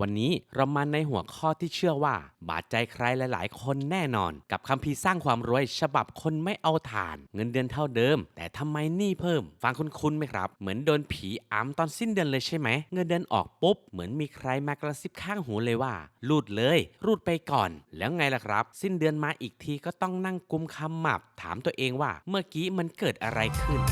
วันนี้เรามาในหัวข้อที่เชื่อว่า บาดใจใครหลาย ๆ คนแน่นอน กับคัมภีสร้างความรวยฉบับคนไม่เอาฐาน เงินเดือนเท่าเดิม แต่ทำไมหนี้เพิ่ม ฟังคุ้นๆไหมครับ เหมือนโดนผีอำตอนสิ้นเดือนเลยใช่ไหม เงินเดือนออกปุ๊บ เหมือนมีใครมากระซิบข้างหูเลยว่า รูดเลย รูดไปก่อน แล้วไงล่ะครับ สิ้นเดือนมาอีกทีก็ต้องนั่งกุมคำหมับ ถามตัวเองว่า เมื่อกี้มันเกิดอะไรขึ้น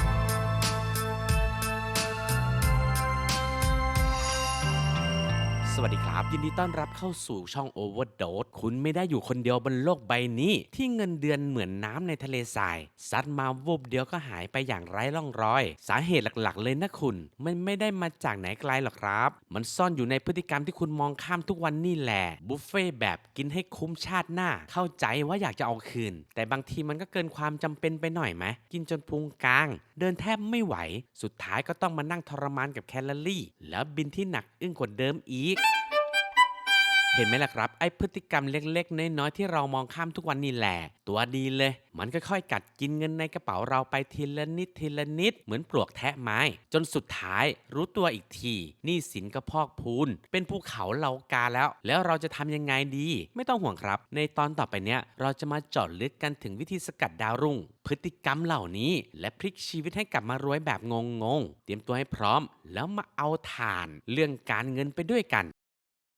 วัสดีครับ ยินดีต้อนรับเข้าสู่ช่อง Overdose คุณไม่ได้อยู่คนเดียวบนโลกใบนี้ ที่เงินเดือนเหมือนน้ำในทะเลทรายซัดมาวูบเดียวก็หายไปอย่างไร้ร่องรอย สาเหตุหลักๆ เลยนะคุณ มันไม่ได้มาจากไหนไกลหรอกครับ มันซ่อนอยู่ในพฤติกรรมที่คุณมองข้ามทุกวันนี่แหละบุฟเฟ่แบบกินให้คุ้มชาติหน้า เข้าใจว่าอยากจะเอาคืน แต่บางทีมันก็เกินความจำเป็นไปหน่อยไหมกินจนพุงกลาง เดินแทบไม่ไหว สุดท้ายก็ต้องมานั่งทรมานกับแคลอรี่ แล้วบินที่หนักอึ้งกว่าเดิมอีก เห็นไหมล่ะครับ ไอ้พฤติกรรมเล็กๆ น้อยๆ ที่เรามองข้ามทุกวันนี่แหละ ตัวดีเลย มันค่อยๆกัดกินเงินในกระเป๋าเราไปทีละนิดทีละนิด เหมือนปลวกแทะไม้ จนสุดท้ายรู้ตัวอีกทีหนี้สินก็พอกพูน เป็นภูเขาเหล่ากาแล้ว แล้วเราจะทำยังไงดี ไม่ต้องห่วงครับ ในตอนต่อไปเนี้ยเราจะมาเจาะลึกกันถึงวิธีสกัดดาวรุ่ง พฤติกรรมเหล่านี้ และพลิกชีวิตให้กลับมารวยแบบงงๆ เตรียมตัวให้พร้อม แล้วมาเอาถ่าน เรื่องการเงินไปด้วยกัน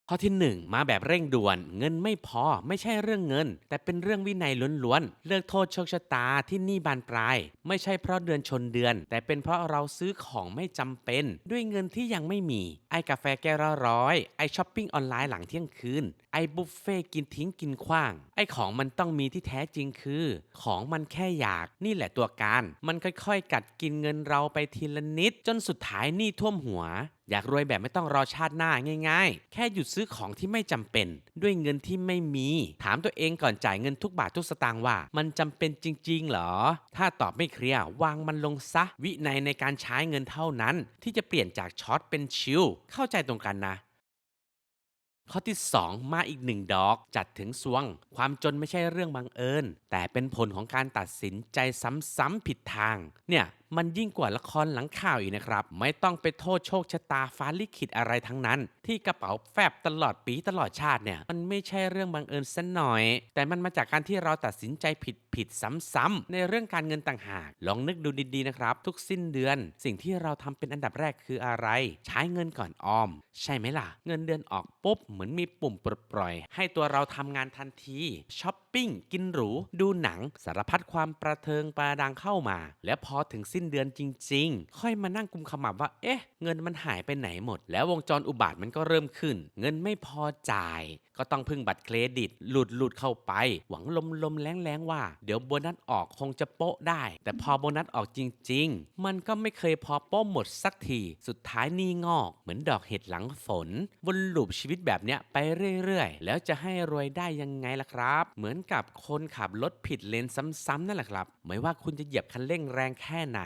ข้อที่ 1 มาแบบเร่งด่วน เงินไม่พอไม่ใช่เรื่องเงิน แต่เป็นเรื่องวินัยล้วนๆ เลิกโทษโชคชะตาที่หนี้บานปลาย ไม่ใช่เพราะเดือนชนเดือน แต่เป็นเพราะเราซื้อของไม่จำเป็น ด้วยเงินที่ยังไม่มี ไอกาแฟแก้วละร้อย ไอช้อปปิ้งออนไลน์หลังเที่ยงคืน ไอบุฟเฟ่กินทิ้งกินขว้าง ไอของมันต้องมีที่แท้จริงคือ ของมันแค่อยากนี่แหละตัวการ มันค่อยๆ กัดกินเงินเราไปทีละนิด จนสุดท้ายหนี้ท่วมหัวอยากรวยแบบไม่ต้องรอชาติหน้าง่าย ๆ แค่หยุดซื้อของที่ไม่จำเป็น ด้วยเงินที่ไม่มี ถามตัวเองก่อนจ่ายเงินทุกบาททุกสตางค์ว่า มันจำเป็นจริงๆเหรอ ถ้าตอบไม่เคลียร์วางมันลงซะ วินัยในการใช้เงินเท่านั้น ที่จะเปลี่ยนจากช็อตเป็นชิลเข้าใจตรงกันนะข้อที่ 2 มาอีกหนึ่งดอก จัดถึงสวง ความจนไม่ใช่เรื่องบังเอิญ แต่เป็นผลของการตัดสินใจซ้ำๆผิดทาง เนี่ย มันยิ่งกว่าละครหลังข่าวอีกนะครับ ไม่ต้องไปโทษโชคชะตาฟ้าลิขิตอะไรทั้งนั้น ที่กระเป๋าแฟบตลอดปีตลอดชาติเนี่ย มันไม่ใช่เรื่องบังเอิญซะหน่อย แต่มันมาจากการที่เราตัดสินใจผิดผิดซ้ำๆในเรื่องการเงินต่างหาก ลองนึกดูดีๆนะครับ ทุกสิ้นเดือน สิ่งที่เราทำเป็นอันดับแรกคืออะไร ใช้เงินก่อนออม ใช่ไหมล่ะ เงินเดือนออกปุ๊บเหมือนมีปุ่มปลดปล่อย ให้ตัวเราทำงานทันทีช้อปปิ้งกินหรู ดูหนังสารพัดความประเทิงประดังเข้ามา และพอถึงสิ้นเดือนจริง ๆ ค่อยมานั่งกุมขมับว่า เอ๊ะ เงินมันหายไปไหนหมด แล้ววงจรอุบาทมันก็เริ่มขึ้น เงินไม่พอจ่ายก็ต้องพึ่งบัตรเครดิตหลุดหลุดเข้าไป หวังลมลมแรงแรงว่า เดี๋ยวโบนัสออกคงจะโป๊ะได้ แต่พอโบนัสออกจริง ๆ มันก็ไม่เคยพอโป๊ะหมดสักทีสุดท้ายนี่งอก เหมือนดอกเห็ดหลังฝนวนลูปชีวิตแบบเนี้ยไปเรื่อยๆ แล้วจะให้รวยได้ยังไงล่ะครับ เหมือนกับคนขับรถผิดเลนซ้ำๆนั่นแหละครับไม่ว่าคุณจะเหยียบคันเร่งแรงแค่ไหน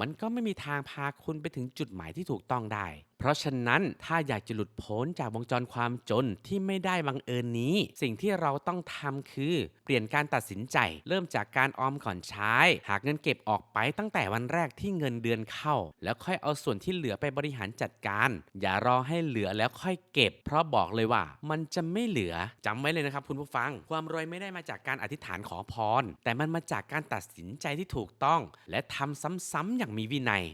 มันก็ไม่มีทางพาคุณไปถึงจุดหมายที่ถูกต้องได้ เพราะฉะนั้นถ้าอยากจะหลุดพ้นจากวงจรความจนที่ไม่ได้บังเอิญนี้ สิ่งที่เราต้องทำคือ เปลี่ยนการตัดสินใจ เริ่มจากการออมก่อนใช้ หากเงินเก็บออกไปตั้งแต่วันแรกที่เงินเดือนเข้า แล้วค่อยเอาส่วนที่เหลือไปบริหารจัดการ อย่ารอให้เหลือแล้วค่อยเก็บ เพราะบอกเลยว่า มันจะไม่เหลือจำไว้เลยนะครับคุณผู้ฟัง ความรวยไม่ได้มาจากการอธิษฐานขอพร แต่มันมาจากการตัดสินใจที่ถูกต้อง และทำซ้ำๆอย่างมีวินัย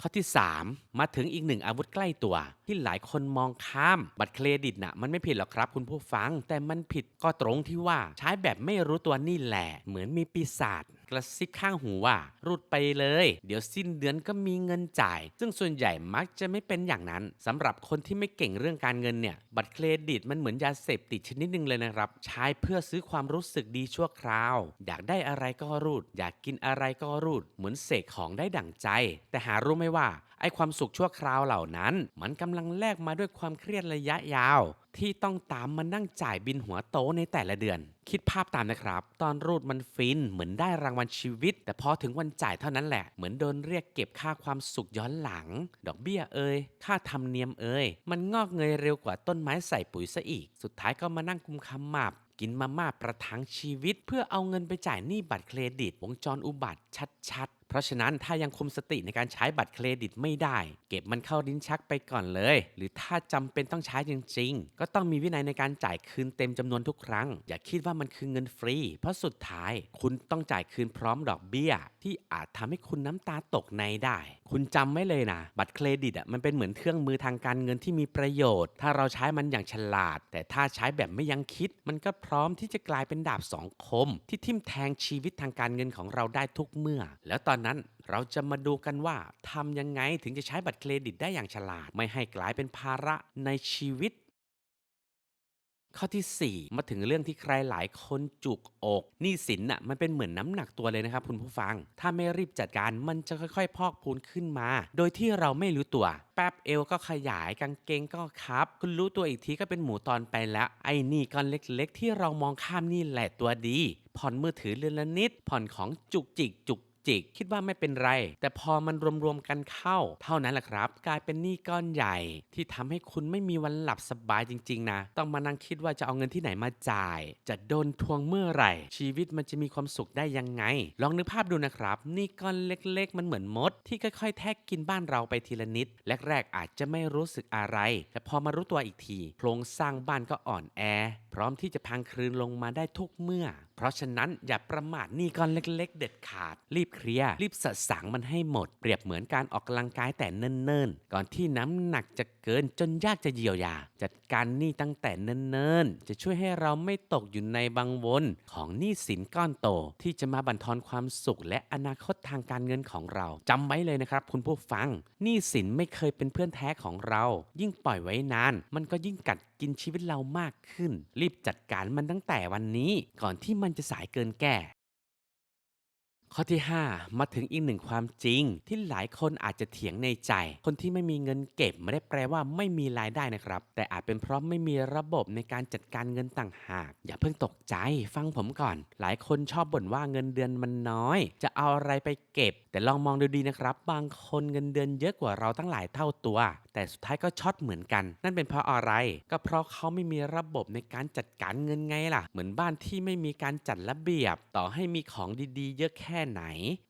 ข้อที่ 3 มาถึงอีกหนึ่งอาวุธใกล้ตัว ที่หลายคนมองข้าม บัตรเครดิตน่ะมันไม่ผิดหรอกครับคุณผู้ฟัง แต่มันผิดก็ตรงที่ว่าใช้แบบไม่รู้ตัวนี่แหละ เหมือนมีปีศาจกระซิบข้างหูว่า รูดไปเลย เดี๋ยวสิ้นเดือนก็มีเงินจ่าย ซึ่งส่วนใหญ่มักจะไม่เป็นอย่างนั้นสำหรับคนที่ไม่เก่งเรื่องการเงินเนี่ย บัตรเครดิตมันเหมือนยาเสพติดชนิดหนึ่งเลยนะครับ ใช้เพื่อซื้อความรู้สึกดีชั่วคราว อยากได้อะไรก็รูด อยากกินอะไรก็รูด เหมือนเสกของได้ดั่งใจ แต่หารู้ไหมว่าไอ้ความสุขชั่วคราวเหล่านั้น มันกำลังแลกมาด้วยความเครียดระยะยาว ที่ต้องตามมานั่งจ่ายบินหัวโตในแต่ละเดือน คิดภาพตามนะครับ ตอนรูดมันฟินเหมือนได้รางวัลชีวิต แต่พอถึงวันจ่ายเท่านั้นแหละ เหมือนโดนเรียกเก็บค่าความสุขย้อนหลัง ดอกเบี้ยเอ่ยค่าธรรมเนียมเอ่ยมันงอกเงยเร็วกว่าต้นไม้ใส่ปุ๋ยซะอีก สุดท้ายก็มานั่งกุมคำหมับกินมาม่าประทังชีวิต เพื่อเอาเงินไปจ่ายหนี้บัตรเครดิต วงจรอุบัติชัดๆ เพราะฉะนั้นถ้ายังคุมสติในการใช้บัตรเครดิตไม่ได้ เก็บมันเข้าลิ้นชักไปก่อนเลย หรือถ้าจำเป็นต้องใช้จริง ๆ ก็ต้องมีวินัยในการจ่ายคืนเต็มจำนวนทุกครั้ง อย่าคิดว่ามันคือเงินฟรี เพราะสุดท้ายคุณต้องจ่ายคืนพร้อมดอกเบี้ย ที่อาจทำให้คุณน้ำตาตกในได้ คุณจำไว้เลยนะ บัตรเครดิตอะมันเป็นเหมือนเครื่องมือทางการเงินที่มีประโยชน์ ถ้าเราใช้มันอย่างฉลาด แต่ถ้าใช้แบบไม่ยังคิด มันก็พร้อมที่จะกลายเป็นดาบสองคม ที่ทิ่มแทงชีวิตทางการเงินของเราได้ทุกเมื่อ แล้วตอนนั้น เราจะมาดูกันว่าทำยังไงถึงจะใช้บัตรเครดิตได้อย่างฉลาด ไม่ให้กลายเป็นภาระในชีวิต ข้อที่ 4 มาถึงเรื่องที่ใครหลายคนจุกอกหนี้สินน่ะมันเป็นเหมือนน้ำหนักตัวเลยนะครับคุณผู้ฟัง ถ้าไม่รีบจัดการมันจะค่อยๆ พอกพูนขึ้นมา โดยที่เราไม่รู้ตัวแป๊บเอวก็ขยายกางเกงก็ครับ คุณรู้ตัวอีกทีก็เป็นหมูตอนไปแล้ว ไอ้นี่ก้อนเล็กๆ ที่เรามองข้ามนี่แหละตัวดี ผ่อนมือถือเรือนละนิด ผ่อนของจุกจิกจุก จิก คิดว่าไม่เป็นไร แต่พอมันรวมๆกันเข้า เท่านั้นแหละครับ กลายเป็นหนี้ก้อนใหญ่ ที่ทำให้คุณไม่มีวันหลับสบายจริง ๆ นะ ต้องมานั่งคิดว่าจะเอาเงินที่ไหนมาจ่าย จะโดนทวงเมื่อไหร่ ชีวิตมันจะมีความสุขได้ยังไง ลองนึกภาพดูนะครับหนี่ก้อนเล็ก ๆ มันเหมือนมด ที่ค่อยๆ แทกกินบ้านเราไปทีละนิดแรกๆอาจจะไม่รู้สึกอะไร แต่พอมารู้ตัวอีกที โครงสร้างบ้านก็อ่อนแอ พร้อมที่จะพังคลืนลงมาได้ทุกเมื่อ เพราะฉะนั้นอย่าประมาทนี้ก้อนเล็ก ๆ เด็ดขาด รีบเคลียร์รีบสะสางมันให้หมด เปรียบเหมือนการออกกำลังกายแต่เนิ่นๆ ก่อนที่น้ำหนักจะเกินจนยากจะเยียวยา จัดการหนี้ตั้งแต่เนิ่นๆ จะช่วยให้เราไม่ตกอยู่ในบังวนของหนี้สินก้อนโต ที่จะมาบั่นทอนความสุข และอนาคตทางการเงินของเราจำไว้เลยนะครับ คุณผู้ฟังหนี้สินไม่เคยเป็นเพื่อนแท้ของเรา ยิ่งปล่อยไว้นาน มันก็ยิ่งกัด กินชีวิตเรามากขึ้น รีบจัดการมันตั้งแต่วันนี้ก่อนที่มันจะสายเกินแก้ข้อที่ 5 มาถึงอีกหนึ่งความจริง ที่หลายคนอาจจะเถียงในใจ คนที่ไม่มีเงินเก็บไม่ได้แปลว่าไม่มีรายได้นะครับ แต่อาจเป็นเพราะไม่มีระบบในการจัดการเงินต่างหาก อย่าเพิ่งตกใจฟังผมก่อน หลายคนชอบบ่นว่าเงินเดือนมันน้อย จะเอาอะไรไปเก็บ แต่ลองมองดูดีนะครับ บางคนเงินเดือนเยอะกว่าเราตั้งหลายเท่าตัวแต่สุดท้ายก็ช็อตเหมือนกัน นั่นเป็นเพราะอะไร ก็เพราะเขาไม่มีระบบในการจัดการเงินไงล่ะ เหมือนบ้านที่ไม่มีการจัดระเบียบ ต่อให้มีของดีๆ เยอะแค่ไหน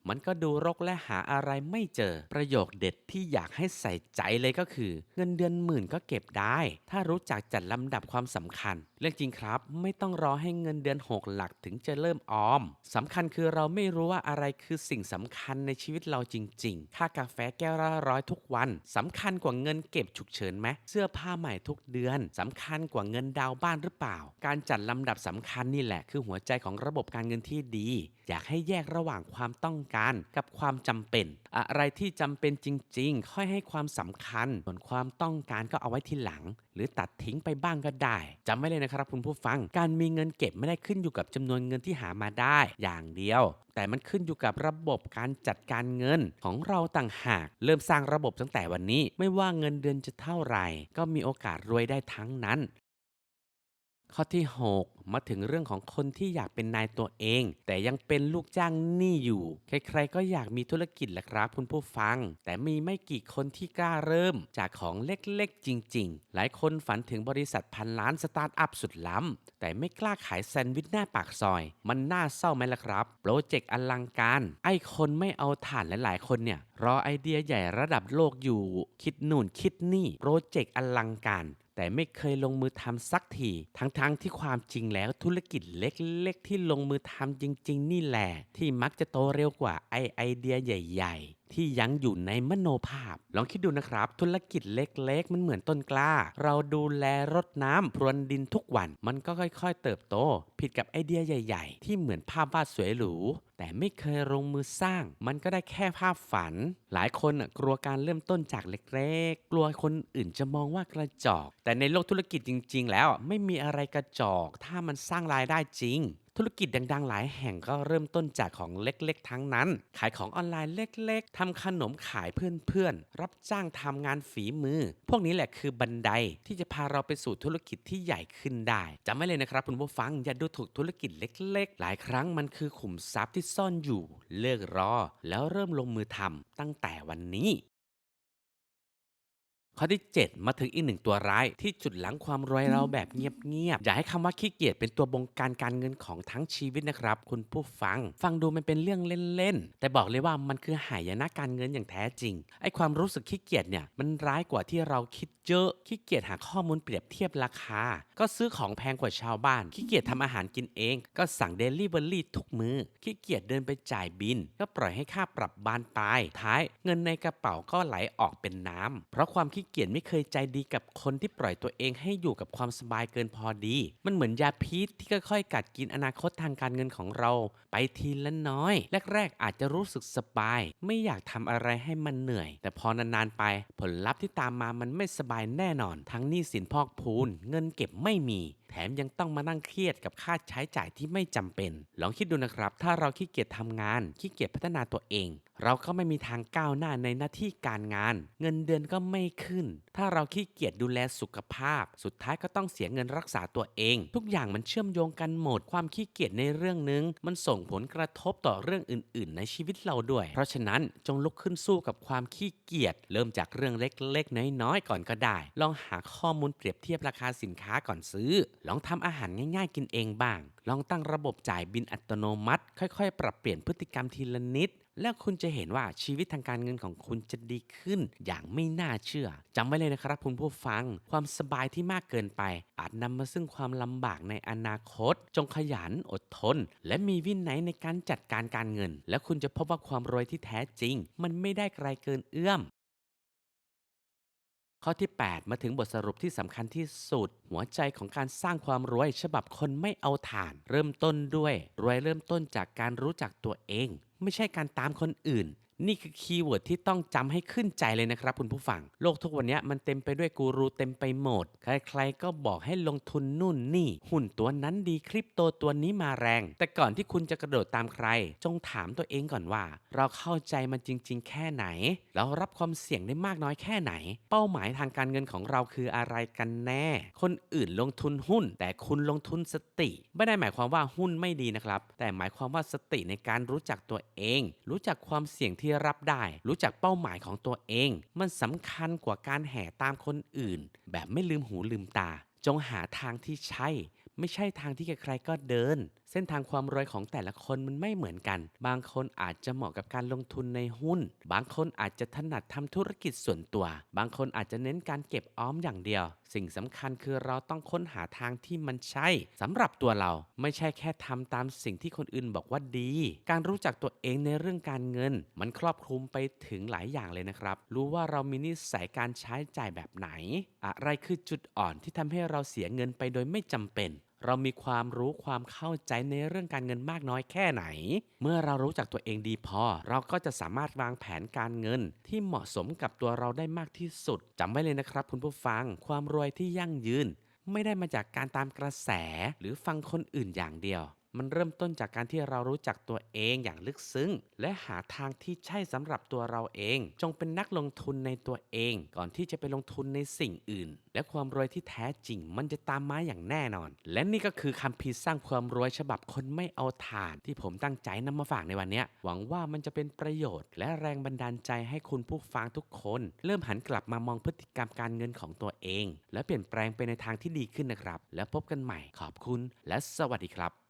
มันก็ดูรกและหาอะไรไม่เจอ ประโยคเด็ดที่อยากให้ใส่ใจเลยก็คือ เงินเดือนหมื่นก็เก็บได้ ถ้ารู้จักจัดลำดับความสำคัญ เรื่องจริงครับ ไม่ต้องรอให้เงินเดือนหกหลักถึงจะเริ่มออมสำคัญคือเราไม่รู้ว่าอะไรคือสิ่งสำคัญในชีวิตเราจริง ๆ ค่ากาแฟแก้วละร้อยทุกวันสำคัญกว่าเงินเก็บฉุกเฉินไหมเสื้อผ้าใหม่ทุกเดือนสำคัญกว่าเงินดาวบ้านหรือเปล่า การจัดลำดับสำคัญนี่แหละคือหัวใจของระบบการเงินที่ดี อยากให้แยกระหว่างความต้องการกับความจำเป็น อะไรที่จำเป็นจริง ๆ ค่อยให้ความสำคัญส่วนความต้องการก็เอาไว้ทีหลังหรือตัดทิ้งไปบ้างก็ได้จำไว้เลยนะครับคุณผู้ฟัง การมีเงินเก็บไม่ได้ขึ้นอยู่กับจำนวนเงินที่หามาได้อย่างเดียว แต่มันขึ้นอยู่กับระบบการจัดการเงินของเราต่างหาก เริ่มสร้างระบบตั้งแต่วันนี้ ไม่ว่าเงินเดือนจะเท่าไหร่ ก็มีโอกาสรวยได้ทั้งนั้น ข้อที่ 6 มาถึงเรื่องของคนที่อยากเป็นนายตัวเอง แต่ยังเป็นลูกจ้างหนี้อยู่ ใครๆก็อยากมีธุรกิจแหละครับคุณผู้ฟัง แต่มีไม่กี่คนที่กล้าเริ่มจากของเล็กๆจริง ๆ หลายคนฝันถึงบริษัทพันล้านสตาร์ทอัพสุดล้ำ แต่ไม่กล้าขายแซนด์วิชหน้าปากซอย มันน่าเศร้าไหมล่ะครับ โปรเจกต์อลังการ ไอ้คนไม่เอาถ่านหลายๆคนเนี่ยรอไอเดียใหญ่ระดับโลกอยู่ คิดนู่นคิดนี่โปรเจกต์อลังการ แต่ไม่เคยลงมือทำสักที ทั้งๆทที่ความจริงแล้วธุรกิจเล็กๆ ที่ลงมือทำจริง ๆ นี่แหละ ที่มักจะโตเร็วกว่าไอไอเดียใหญ่ ๆ ที่ยังอยู่ในมโนภาพ ลองคิดดูนะครับ ธุรกิจเล็กๆ มันเหมือนต้นกล้า เราดูแลรดน้ำพรวนดินทุกวัน มันก็ค่อยๆ เติบโต ผิดกับไอเดียใหญ่ ๆ ที่เหมือนภาพวาดสวยหรู แต่ไม่เคยลงมือสร้าง มันก็ได้แค่ภาพฝัน หลายคนกลัวการเริ่มต้นจากเล็กๆ กลัวคนอื่นจะมองว่ากระจอก แต่ในโลกธุรกิจจริง ๆ แล้วไม่มีอะไรกระจอก ถ้ามันสร้างรายได้จริง ธุรกิจดังๆ หลายแห่งก็เริ่มต้นจากของเล็กๆ ทั้งนั้น ขายของออนไลน์เล็กๆ ทำขนมขายเพื่อนๆ รับจ้างทำงานฝีมือ พวกนี้แหละคือบันไดที่จะพาเราไปสู่ธุรกิจที่ใหญ่ขึ้นได้จำไว้เลยนะครับคุณผู้ฟังอย่าดูถูกธุรกิจเล็กๆ หลายครั้งมันคือขุมทรัพย์ที่ซ่อนอยู่ เลิกรอ แล้วเริ่มลงมือทำตั้งแต่วันนี้ ข้อที่ 7 มาถึงอีกหนึ่งตัวร้าย ที่จุดหลังความรวยเราแบบเงียบๆ อย่าให้คำว่าขี้เกียจเป็นตัวบงการการเงินของทั้งชีวิตนะครับ คุณผู้ฟัง ฟังดูมันเป็นเรื่องเล่นๆ แต่บอกเลยว่ามันคือหายนะการเงินอย่างแท้จริง ไอ้ความรู้สึกขี้เกียจเนี่ยมันร้ายกว่าที่เราคิดเยอะ ขี้เกียจหาข้อมูลเปรียบเทียบราคา ก็ซื้อของแพงกว่าชาวบ้าน ขี้เกียจทำอาหารกินเอง ก็สั่งเดลิเวอรี่ทุกมือขี้เกียจเดินไปจ่ายบิน ก็ปล่อยให้ค่าปรับบานปลาย ท้าย เงินในกระเป๋าก็ไหลออกเป็นน้ำเพราะความขี้เกียจไม่เคยใจดีกับคนที่ปล่อยตัวเองให้อยู่กับความสบายเกินพอดี มันเหมือนยาพิษที่ค่อยๆกัดกินอนาคตทางการเงินของเรา ไปทีละน้อย แรกๆอาจจะรู้สึกสบาย ไม่อยากทำอะไรให้มันเหนื่อย แต่พอนานๆไปผลลัพธ์ที่ตามมามันไม่สบายแน่นอน ทั้งหนี้สินพอกพูน เงินเก็บไม่มี แถมยังต้องมานั่งเครียดกับค่าใช้จ่ายที่ไม่จำเป็น ลองคิดดูนะครับ ถ้าเราขี้เกียจทำงานขี้เกียจพัฒนาตัวเอง เราก็ไม่มีทางก้าวหน้าในหน้าที่การงาน เงินเดือนก็ไม่ขึ้น ถ้าเราขี้เกียจดูแลสุขภาพ สุดท้ายก็ต้องเสียเงินรักษาตัวเอง ทุกอย่างมันเชื่อมโยงกันหมด ความขี้เกียจในเรื่องหนึง มันส่งผลกระทบต่อเรื่องอื่น ๆ ในชีวิตเราด้วย เพราะฉะนั้นจงลุกขึ้นสู้กับความขี้เกียจ เริ่มจากเรื่องเล็ก ๆ น้อย ๆ ก่อนก็ได้ ลองหาข้อมูลเปรียบเทียบราคาสินค้าก่อนซื้อ ลองทำอาหารง่าย ๆ กินเองบ้าง ลองตั้งระบบจ่ายบินอัตโนมัติ ค่อย ๆ ปรับเปลี่ยนพฤติกรรมทีละนิด แล้วคุณจะเห็นว่าชีวิตทางการเงินของคุณจะดีขึ้นอย่างไม่น่าเชื่อจำไว้เลยนะครับคุณผู้ฟัง ความสบายที่มากเกินไป อาจนำมาซึ่งความลำบากในอนาคต จงขยันอดทน และมีวินัยในการจัดการการเงิน และคุณจะพบว่าความรวยที่แท้จริง มันไม่ได้ไกลเกินเอื้อมข้อที่ 8 มาถึงบทสรุปที่สำคัญที่สุด หัวใจของการสร้างความรวยฉบับคนไม่เอาฐาน เริ่มต้นด้วย รวยเริ่มต้นจากการรู้จักตัวเอง ไม่ใช่การตามคนอื่น นี่คือคีย์เวิร์ดที่ต้องจำให้ขึ้นใจเลยนะครับคุณผู้ฟัง โลกทุกวันนี้มันเต็มไปด้วยกูรูเต็มไปหมด ใครๆก็บอกให้ลงทุนนู่นนี่ หุ้นตัวนั้นดีคริปโตตัวนี้มาแรง แต่ก่อนที่คุณจะกระโดดตามใคร จงถามตัวเองก่อนว่า เราเข้าใจมันจริง ๆ แค่ไหน เรารับความเสี่ยงได้มากน้อยแค่ไหน เป้าหมายทางการเงินของเราคืออะไรกันแน่ คนอื่นลงทุนหุ้น แต่คุณลงทุนสติ ไม่ได้หมายความว่าหุ้นไม่ดีนะครับแต่หมายความว่าสติในการรู้จักตัวเอง รู้จักความเสี่ยงที่รับได้ รู้จักเป้าหมายของตัวเอง มันสำคัญกว่าการแห่ตามคนอื่น แบบไม่ลืมหูลืมตา จงหาทางที่ใช่ไม่ใช่ทางที่ใครๆก็เดิน เส้นทางความรวยของแต่ละคนมันไม่เหมือนกัน บางคนอาจจะเหมาะกับการลงทุนในหุ้น บางคนอาจจะถนัดทำธุรกิจส่วนตัว บางคนอาจจะเน้นการเก็บออมอย่างเดียว สิ่งสำคัญคือเราต้องค้นหาทางที่มันใช่สำหรับตัวเราไม่ใช่แค่ทำตามสิ่งที่คนอื่นบอกว่าดี การรู้จักตัวเองในเรื่องการเงิน มันครอบคลุมไปถึงหลายอย่างเลยนะครับ รู้ว่าเรามีนิสัยการใช้จ่ายแบบไหน อะไรคือจุดอ่อนที่ทำให้เราเสียเงินไปโดยไม่จำเป็น เรามีความรู้ความเข้าใจในเรื่องการเงินมากน้อยแค่ไหน เมื่อเรารู้จักตัวเองดีพอ เราก็จะสามารถวางแผนการเงิน ที่เหมาะสมกับตัวเราได้มากที่สุดจำไว้เลยนะครับ คุณผู้ฟัง ความรวยที่ยั่งยืน ไม่ได้มาจากการตามกระแสหรือฟังคนอื่นอย่างเดียว มันเริ่มต้นจากการที่เรารู้จักตัวเองอย่างลึกซึ้ง และหาทางที่ใช่สำหรับตัวเราเอง จงเป็นนักลงทุนในตัวเอง ก่อนที่จะไปลงทุนในสิ่งอื่น และความรวยที่แท้จริง มันจะตามมาอย่างแน่นอน และนี่ก็คือคำพีร์สร้างความรวยฉบับคนไม่เอาฐาน ที่ผมตั้งใจนำมาฝากในวันนี้หวังว่ามันจะเป็นประโยชน์ และแรงบันดาลใจให้คุณผู้ฟังทุกคน เริ่มหันกลับมามองพฤติกรรมการเงินของตัวเอง และเปลี่ยนแปลงไปในทางที่ดีขึ้นนะครับ แล้วพบกันใหม่ขอบคุณ และสวัสดีครับ